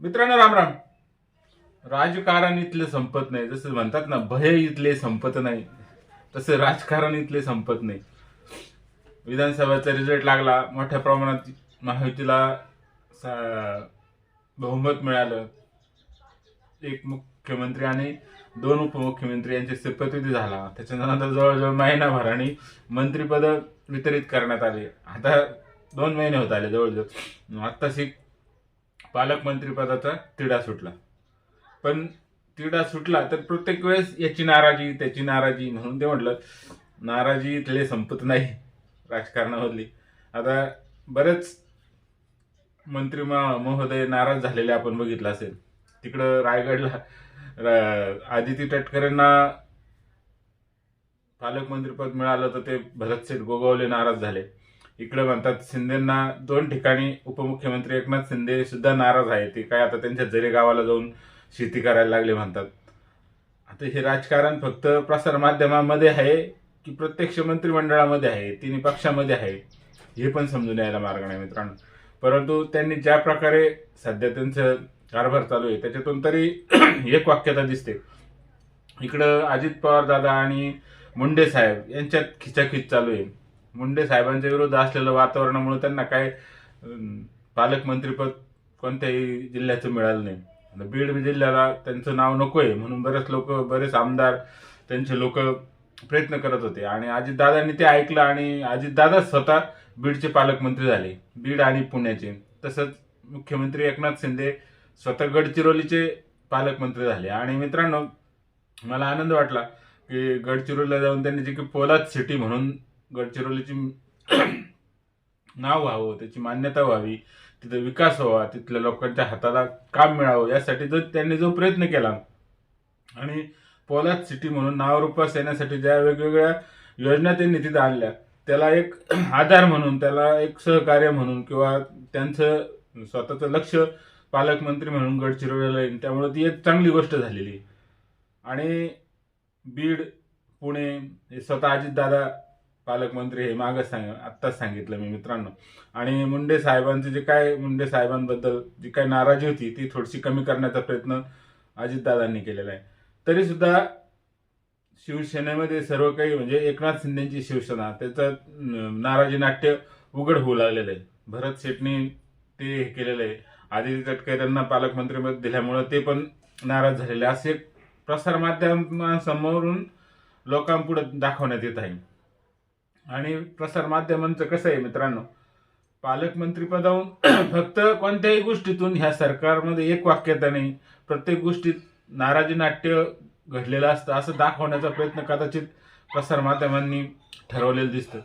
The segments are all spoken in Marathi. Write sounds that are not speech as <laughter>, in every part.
मित्रांनो राम राम. राजकारण इथले संपत नाही. जसं म्हणतात ना भय इथले संपत नाही. तसं राजकारण इथले संपत नाही. विधानसभेचा रिझल्ट लागला. मोठ्या प्रमाणात महायुतीला सा- बहुमत मिळालं. एक मुख्यमंत्री आणि दोन उपमुख्यमंत्री यांचे शपथविधी झाला. त्याच्यानंतर जवळजवळ महिनाभराने मंत्रीपद वितरित करण्यात आले. आता दोन महिने होत आले जवळजवळ. आत्ताशी पालकमंत्रीपदाचा तिढा सुटला. पण तिढा सुटला तर प्रत्येक वेळेस याची नाराजी त्याची नाराजी म्हणून ते म्हटलं नाराजी इथले संपत नाही राजकारणामधली. आता बरेच मंत्री महोदय नाराज झालेले आपण बघितलं असेल. तिकडं रायगडला आदिती तटकरेंना पालकमंत्रीपद मिळालं तर ते भरतसेठ गोगावले नाराज झाले. इकडे म्हणतात शिंदेना दोन ठिकाणी उपमुख्यमंत्री एकनाथ शिंदे सुद्धा नाराज आहे ते काय आता त्यांच्या जरे गावाला जाऊन शेती करायला लागले म्हणतात. आता हे राजकारण फक्त प्रसारमाध्यमामध्ये आहे की प्रत्यक्ष मंत्रिमंडळामध्ये आहे? तिन्ही पक्षामध्ये आहे? हे पण समजून यायला मार्ग नाही मित्रांनो. परंतु त्यांनी ज्या प्रकारे सध्या त्यांचं कारभार चालू आहे त्याच्यातून तरी <clears throat> एक वाक्यता दिसते. इकडं अजित पवार दादा आणि मुंडे साहेब यांच्यात खिचाखिच चालू आहे. मुंडे साहेबांच्या विरोध असलेलं वातावरणामुळे त्यांना काय पालकमंत्रीपद कोणत्याही जिल्ह्याचं मिळालं नाही. आता बीड जिल्ह्याला त्यांचं नाव नको आहे म्हणून बरेच लोक बरेच आमदार त्यांचे लोक प्रयत्न करत होते. आणि अजितदादांनी ते ऐकलं आणि अजितदादा स्वतः बीडचे पालकमंत्री झाले. बीड आणि पुण्याचे. तसंच मुख्यमंत्री एकनाथ शिंदे स्वतः गडचिरोलीचे पालकमंत्री झाले. आणि मित्रांनो मला आनंद वाटला की गडचिरोलीला जाऊन त्यांनी जी की पोलाद सिटी म्हणून गडचिरोलीची नाव व्हावं त्याची मान्यता व्हावी तिथं विकास व्हावा तिथल्या लोकांच्या हाताला काम मिळावं यासाठी जो त्यांनी जो प्रयत्न केला. आणि पोलाद सिटी म्हणून नावरूपास येण्यासाठी ज्या वेगवेगळ्या योजना त्यांनी तिथं आणल्या त्याला एक आधार म्हणून त्याला एक सहकार्य म्हणून किंवा त्यांचं स्वतःचं लक्ष पालकमंत्री म्हणून गडचिरोलीला येईल त्यामुळे ती एक चांगली गोष्ट झालेली. आणि बीड पुणे हे स्वतः अजितदादा पालकमंत्री हे मागच सांग आत्ताच सांगितलं मी मित्रांनो. आणि मुंडे साहेबांचे जे काय मुंडे साहेबांबद्दल जी काय नाराजी होती ती थोडीशी कमी करण्याचा प्रयत्न अजितदादांनी केलेला आहे. तरी सुद्धा शिवसेनेमध्ये सर्व काही म्हणजे एकनाथ शिंदेची शिवसेना त्याचं नाराजी नाट्य उघड होऊ लागलेलं आहे. भरत शेटनी ते हे केलेलं आहे. आदित्य तटकरे यांना पालकमंत्रीपद दिल्यामुळं ते पण नाराज झालेले असे प्रसारमाध्यमांसमोरून लोकांपुढे दाखवण्यात येत आहे. आणि प्रसार माध्यमांचं कसं आहे मित्रांनो? पालकमंत्री पदावरून <clears throat> फक्त कोणत्याही गोष्टीतून ह्या सरकारमध्ये एक वाक्यता नाही. प्रत्येक गोष्टीत नाराजी नाट्य घडलेलं असतं. असं दाखवण्याचा प्रयत्न कदाचित प्रसार माध्यमांनी ठरवलेलं दिसतं.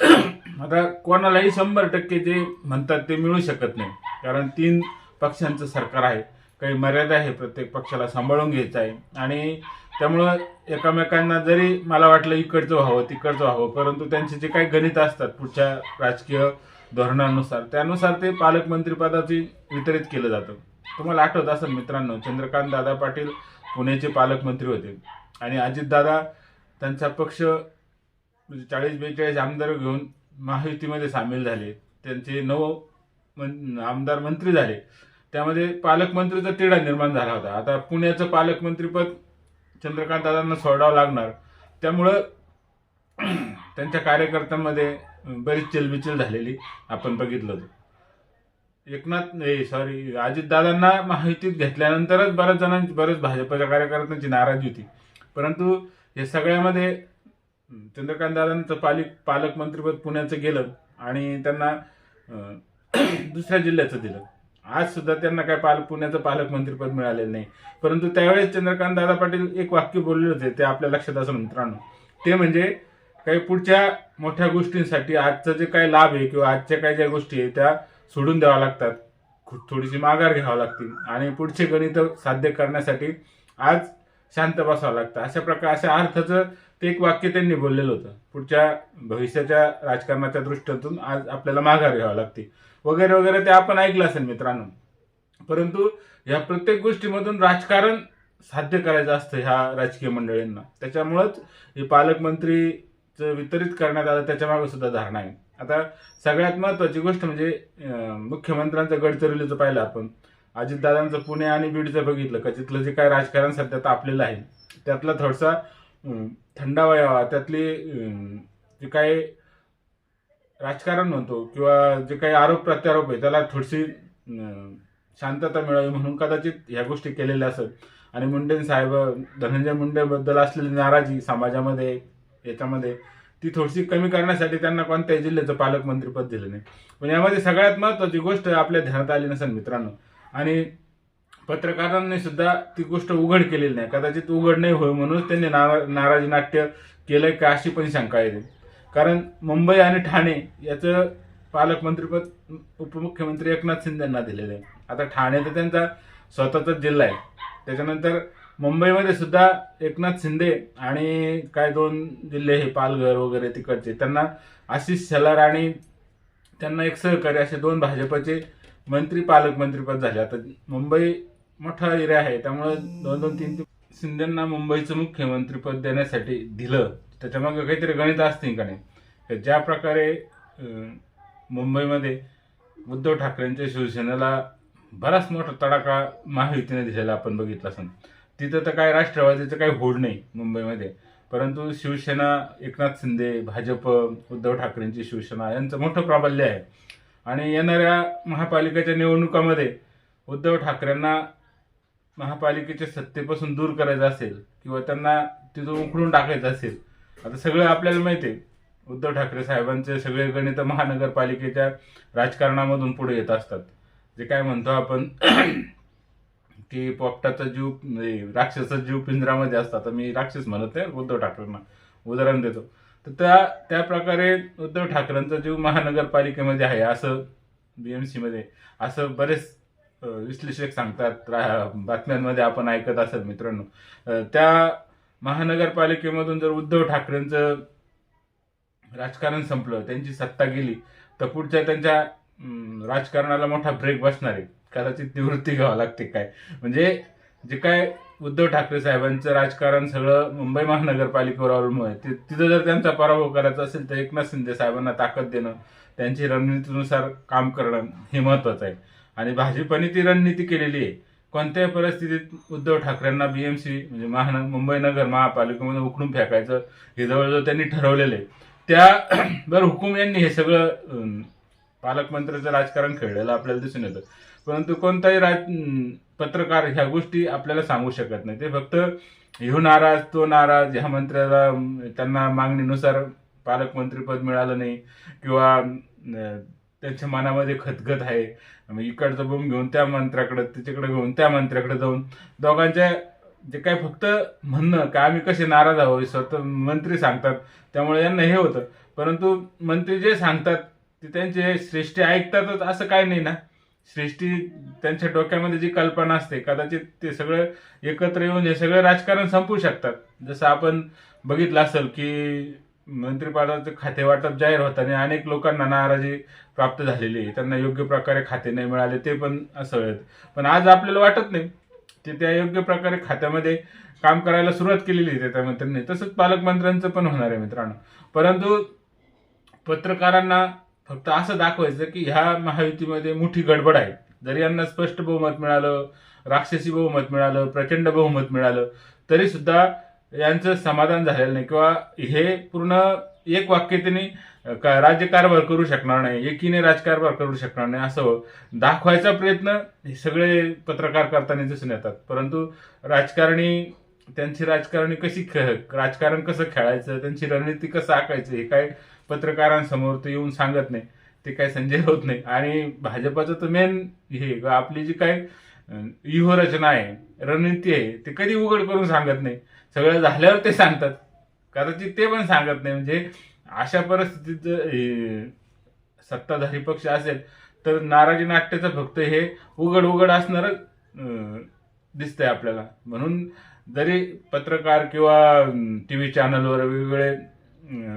<clears throat> आता कोणालाही शंभर टक्के जे म्हणतात ते मिळू शकत नाही. कारण तीन पक्षांचं सरकार आहे. काही मर्यादा आहे प्रत्येक पक्षाला सांभाळून घ्यायचं आहे. आणि त्यामुळं एकामेकांना जरी मला वाटलं इकडचं व्हावं तिकडचं व्हावं परंतु त्यांचे जे काही गणित असतात पुढच्या राजकीय धोरणानुसार त्यानुसार ते पालकमंत्रीपदाची वितरित केलं जातं. तुम्हाला आठवत असेल मित्रांनो चंद्रकांत दादा पाटील पुण्याचे पालकमंत्री होते आणि अजितदादा त्यांचा पक्ष म्हणजे चाळीस बेचाळीस आमदार घेऊन महायुतीमध्ये सामील झाले. त्यांचे नऊ मन- आमदार मंत्री झाले. त्यामध्ये पालकमंत्रीचा तिढा निर्माण झाला होता. आता पुण्याचं पालकमंत्रीपद चंद्रकांत दादांना सोडावं लागणार. त्यामुळं <clears throat> त्यांच्या कार्यकर्त्यांमध्ये बरीच चिलबिचिल झालेली आपण बघितलं होतं. एकनाथ सॉरी अजितदादांना माहितीत घेतल्यानंतरच बऱ्याच जणांची बरेच भाजपच्या कार्यकर्त्यांची नाराजी होती. परंतु या सगळ्यामध्ये चंद्रकांत दादांचं पालिक पालकमंत्रीपद पुण्याचं गेलं आणि त्यांना <clears throat> दुसऱ्या जिल्ह्याचं दिलं. आज सुद्धा त्यांना काय पाल पुण्याचं पालकमंत्रीपद मिळालेलं नाही. परंतु त्यावेळेस चंद्रकांत दादा पाटील एक वाक्य बोलले होते ते आपल्या लक्षात असेल मित्रांनो. ते म्हणजे काही पुढच्या मोठ्या गोष्टींसाठी आजचं जे काही लाभ आहे किंवा आजच्या काही ज्या गोष्टी आहे त्या सोडून द्याव्या लागतात. थोडीशी माघार घ्यावं लागतील आणि पुढचे गणित साध्य करण्यासाठी आज शांत बसावं लागतं. अशा प्रकार अशा अर्थाचं ते एक वाक्य त्यांनी बोललेलं होतं. पुढच्या भविष्याच्या राजकारणाच्या दृष्टीतून आज आपल्याला माघार घ्यावं लागते. वगैरे वगैरे ते आपण ऐकलं असेल मित्रांनो. परंतु या प्रत्येक गोष्टीमधून राजकारण साध्य करायचं असतं ह्या राजकीय मंडळींना. त्याच्यामुळंच हे पालकमंत्रीचं वितरित करण्यात आलं त्याच्यामागे सुद्धा धारणा आहे. आता सगळ्यात महत्वाची गोष्ट म्हणजे मुख्यमंत्र्यांचं गडचिरोलीचं पाहिलं आपण. अजितदादांचं पुणे आणि बीडचं बघितलं का? तिथलं जे काय राजकारण सध्या तापलेलं आहे त्यातला थोडासा थंडावा यावा. त्यातली जे काही राजकारण म्हणतो किंवा जे काही आरोप प्रत्यारोप आहे त्याला थोडीशी शांतता मिळावी म्हणून कदाचित ह्या गोष्टी केलेल्या असत. आणि मुंडे साहेब धनंजय मुंडेबद्दल असलेली नाराजी समाजामध्ये याच्यामध्ये ती थोडीशी कमी करण्यासाठी त्यांना कोणत्याही जिल्ह्याचं पालकमंत्रीपद दिलं नाही. पण यामध्ये सगळ्यात महत्त्वाची गोष्ट आपल्या ध्यानात आली नसेल मित्रांनो. आणि पत्रकारांनी सुद्धा ती गोष्ट उघड केलेली नाही. कदाचित उघड नाही होय म्हणूनच त्यांनी नारा नाराजी नाट्य केलंय का अशी पण शंका येते कारण मुंबई आणि ठाणे याचं पालकमंत्रीपद उपमुख्यमंत्री एकनाथ शिंदे यांना दिलेलं आहे. आता ठाणे तर त्यांचा स्वतःचाच जिल्हा आहे. त्याच्यानंतर मुंबईमध्ये सुद्धा एकनाथ शिंदे आणि काय दोन जिल्हे हे पालघर वगैरे तिकडचे त्यांना आशिष शेलार आणि त्यांना एक सहकारी असे दोन भाजपचे मंत्री पालकमंत्रीपद झाले. आता मुंबई मोठा एरिया आहे. त्यामुळे दोन दोन तीन तीन. शिंदेना मुंबईचं मुख्यमंत्रीपद देण्यासाठी दिलं. त्याच्यामागे काहीतरी गणित असतील का नाही? ज्या प्रकारे मुंबईमध्ये उद्धव ठाकरेंच्या शिवसेनेला बराच मोठा तडाखा महायुतीने दिलेला आपण बघितला असं तिथं तर काय राष्ट्रवादीचं काही होड नाही मुंबईमध्ये. परंतु शिवसेना एकनाथ शिंदे भाजप उद्धव ठाकरेंची शिवसेना यांचं मोठं प्राबल्य आहे. आणि येणाऱ्या महापालिकेच्या निवडणुकामध्ये उद्धव ठाकरेंना महापालिकेच्या सत्तेपासून दूर करायचं असेल किंवा त्यांना तिथं उखडून टाकायचं असेल आता सगळं आपल्याला माहिती आहे. उद्धव ठाकरे साहेबांचे सगळे गणित महानगरपालिकेच्या राजकारणामधून पुढे येत असतात. जे काय म्हणतो आपण <clears throat> की पोपटाचा जीव म्हणजे राक्षसाचा जीव पिंजरामध्ये असतात. आता मी राक्षस म्हणत नाही उद्धव ठाकरेंना उदाहरण देतो. तर त्या त्या प्रकारे उद्धव ठाकरेंचा जीव महानगरपालिकेमध्ये आहे. असं बी एम सीमध्ये असं बरेच विश्लेषक सांगतात बातम्यांमध्ये आपण ऐकत असाल मित्रांनो. त्या महानगरपालिकेमधून जर उद्धव ठाकरेंचं राजकारण संपलं त्यांची सत्ता गेली तर पुढच्या त्यांच्या राजकारणाला मोठा ब्रेक बसणार आहे. कदाचित निवृत्ती घ्यावं लागते काय. म्हणजे जे काय उद्धव ठाकरे साहेबांचं राजकारण सगळं मुंबई महानगरपालिकेवर अवलंबून आहे ते- तिथं जर त्यांचा पराभव करायचा असेल तर एकनाथ शिंदे साहेबांना ताकद देणं त्यांची रणनीतीनुसार काम करणं हे महत्वाचं आहे. आणि भाजपने ती रणनीती केलेली आहे. कोणत्याही परिस्थितीत उद्धव ठाकरेंना बीएमसी म्हणजे महान मुंबई नगर महापालिकेमध्ये उकडून फेकायचं हे जवळजवळ त्यांनी ठरवलेलं आहे. त्या <clears throat> बरं हुकूम यांनी हे सगळं पालकमंत्र्याचं राजकारण खेळलेलं आपल्याला दिसून येतं. परंतु कोणताही राज पत्रकार ह्या गोष्टी आपल्याला सांगू शकत नाही. ते फक्त ह्यो नाराज तो नाराज ह्या मंत्र्याला त्यांना मागणीनुसार पालकमंत्रीपद मिळालं नाही किंवा त्यांच्या मनामध्ये खतखत आहे. मग इकडचं बोंब घेऊन त्या मंत्र्याकडे त्याच्याकडे घेऊन त्या मंत्र्याकडे जाऊन दोघांच्या जे काय फक्त म्हणणं का आम्ही कसे नाराज आहोत स्वतः मंत्री सांगतात. त्यामुळे यांना हे होतं. परंतु मंत्री जे सांगतात ते त्यांचे श्रेष्ठी ऐकतातच असं काय नाही ना. श्रेष्ठी त्यांच्या डोक्यामध्ये जी कल्पना असते कदाचित ते सगळं एकत्र येऊन हे सगळं राजकारण संपू शकतात. जसं आपण बघितलं असेल की मंत्रिपदाचं खाते वाटप जाहीर होताना अनेक लोकांना नाराजी प्राप्त झालेली आहे. त्यांना योग्य प्रकारे खाते नाही मिळाले ते पण असं आहेत. पण आज आपल्याला वाटत नाही. ते त्या योग्य प्रकारे खात्यामध्ये काम करायला सुरुवात केलेली आहे त्या मंत्र्यांनी. तसंच पालकमंत्र्यांचं पण होणार आहे मित्रांनो. परंतु पत्रकारांना फक्त असं दाखवायचं की ह्या महायुतीमध्ये मोठी गडबड आहे. जरी यांना स्पष्ट बहुमत मिळालं राक्षसी बहुमत मिळालं प्रचंड बहुमत मिळालं तरी सुद्धा यांचं समाधान झालेलं नाही. किंवा हे पूर्ण एक वाक्य त्यांनी का- राज्यकारभार करू शकणार नाही एकीने राजकारभार करू शकणार नाही असं दाखवायचा प्रयत्न हे सगळे पत्रकार करताना दिसून येतात. परंतु राजकारणी त्यांची राजकारणी कशी खे- राजकारण कसं खेळायचं त्यांची रणनीती कसं आखायचं हे काय पत्रकारांसमोर ते येऊन सांगत नाही ते काय संजय होत नाही. आणि भाजपाचं तर मेन हे आपली जी काय व्यूहरचना आहे रणनीती आहे ते कधी उघड करून सांगत नाही. सगळं झाल्यावर ते सांगतात. कदाचित ते पण सांगत नाही. म्हणजे अशा परिस्थितीत जर, हे, सत्ताधारी पक्ष असेल तर नाराजी नाट्याचं फक्त हे उघड उघड असणारच दिसतंय आपल्याला. म्हणून जरी पत्रकार किंवा टी व्ही चॅनलवर वेगवेगळे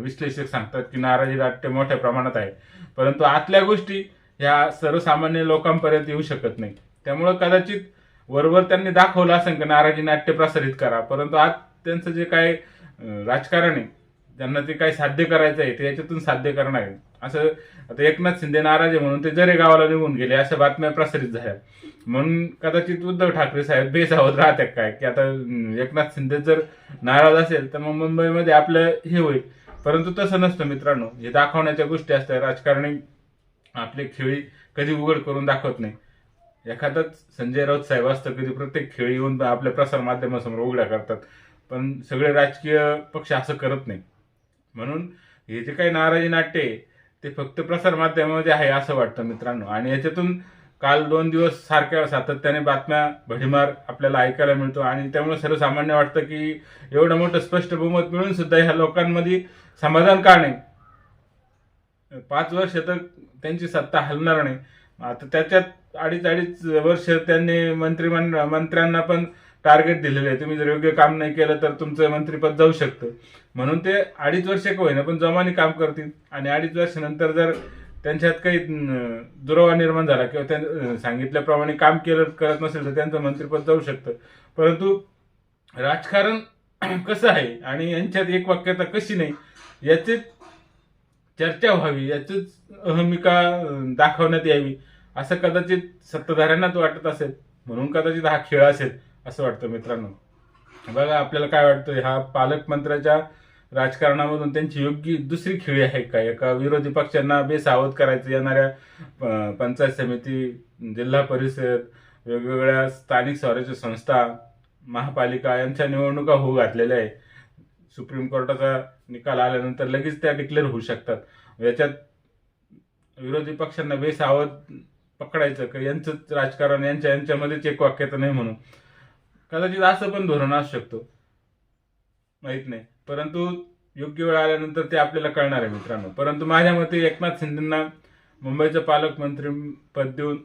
विश्लेषक सांगतात की नाराजी नाट्य मोठ्या प्रमाणात आहे. परंतु आतल्या गोष्टी ह्या सर्वसामान्य लोकांपर्यंत येऊ शकत नाही. त्यामुळं कदाचित वरवर त्यांनी दाखवलं असेल की नाराजी नाट्य प्रसारित करा. परंतु आज त्यांचं जे काय राजकारण आहे ज्यांना ते काय साध्य करायचं आहे ते याच्यातून साध्य करणार आहे. असं आता एकनाथ शिंदे नाराज आहे म्हणून ते जरे गावाला निघून गेले अशा बातम्या प्रसारित झाल्या. म्हणून कदाचित उद्धव ठाकरे साहेब बेसावत राहतात काय की आता एकनाथ शिंदे जर नाराज असेल तर मग मुंबईमध्ये आपलं हे होईल. परंतु तसं नसतं मित्रांनो. हे दाखवण्याच्या गोष्टी असतात. राजकारणी आपले खेळी कधी उघड करून दाखवत नाही. एखादाच संजय राऊत साहेब असतं कधी प्रत्येक खेळी येऊन आपल्या प्रसार माध्यमासमोर उघड्या करतात. पण सगळे राजकीय पक्ष असं करत नाही. म्हणून हे जे काही नाराजी नाट्य आहे ते फक्त प्रसार माध्यमामध्ये आहे असं वाटतं मित्रांनो. आणि याच्यातून काल दोन दिवस सारख्या सातत्याने बातम्या भडीमार आपल्याला ऐकायला मिळतो. आणि त्यामुळे सर्वसामान्य वाटतं की एवढं मोठं स्पष्ट बहुमत मिळून सुद्धा ह्या लोकांमध्ये समाधान का नाही? पाच वर्ष तर त्यांची सत्ता हलणार नाही. आता त्याच्यात अडीच अडीच वर्ष त्यांनी मंत्रिमंडळ मंत्र्यांना पण टार्गेट दिलेलं आहे. तुम्ही जर योग्य काम नाही केलं तर तुमचं मंत्रीपद जाऊ शकतं. म्हणून ते अडीच वर्ष का होईना पण जमाने काम करतील. आणि अडीच वर्षानंतर जर त्यांच्यात काही दुरावा निर्माण झाला किंवा त्या सांगितल्याप्रमाणे काम केलं करत नसेल तर त्यांचं मंत्रीपद जाऊ शकतं. परंतु राजकारण <clears throat> कसं आहे आणि यांच्यात एक वाक्यता कशी नाही याची चर्चा व्हावी याचीच अहमिका दाखवण्यात यावी. असं कदाचित सत्ताधाऱ्यांनाच वाटत असेल म्हणून कदाचित हा खेळ असेल असं वाटतं मित्रांनो. बघा आपल्याला काय वाटतं हा पालकमंत्र्याच्या राजकारणामधून त्यांची योग्य दुसरी खेळी आहे का? एका विरोधी पक्षांना बेसावध करायचं येणाऱ्या प- पंचायत समिती जिल्हा परिषद वेगवेगळ्या स्थानिक स्वराज्य संस्था महापालिका यांच्या निवडणुका होऊ घातलेल्या आहे सुप्रीम कोर्टाचा निकाल आल्यानंतर लगेच त्या डिक्लेअर होऊ शकतात. याच्यात विरोधी पक्षांना बेसावध पकडायचं का? यांचंच राजकारण यांच्या यांच्यामध्येच एक वाक्यता नाही म्हणून कदाचित असं पण धोरण असू शकतो. माहीत नाही. परंतु योग्य वेळ आल्यानंतर ते आपल्याला कळणार आहे मित्रांनो. परंतु माझ्या मते एकनाथ शिंदेंना मुंबईचं पालकमंत्री पद देऊन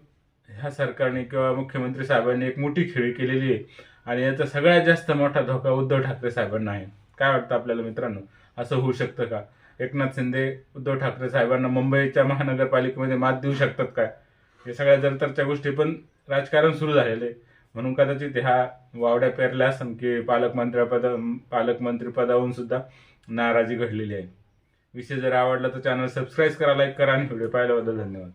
ह्या सरकारने किंवा मुख्यमंत्री साहेबांनी एक मोठी खेळी केलेली आहे. आणि याचा सगळ्यात जास्त मोठा धोका उद्धव ठाकरे साहेबांना आहे. काय वाटतं आपल्याला मित्रांनो? असं होऊ शकतं का? एकनाथ शिंदे उद्धव ठाकरे साहेबांना मुंबईच्या महानगरपालिकेमध्ये मात देऊ शकतात काय? हे सगळ्या जरतरच्या गोष्टी पण राजकारण सुरू झालेलं आहे. म्हणून कदाचित ह्या वावड्या पेरल्या असन की पालकमंत्र्यापदा पालकमंत्रीपदावरून सुद्धा नाराजी घडलेली आहे. विषय जर आवडला तर चॅनल सबस्क्राईब करा लाईक करा आणि व्हिडिओ पाहिल्याबद्दल धन्यवाद.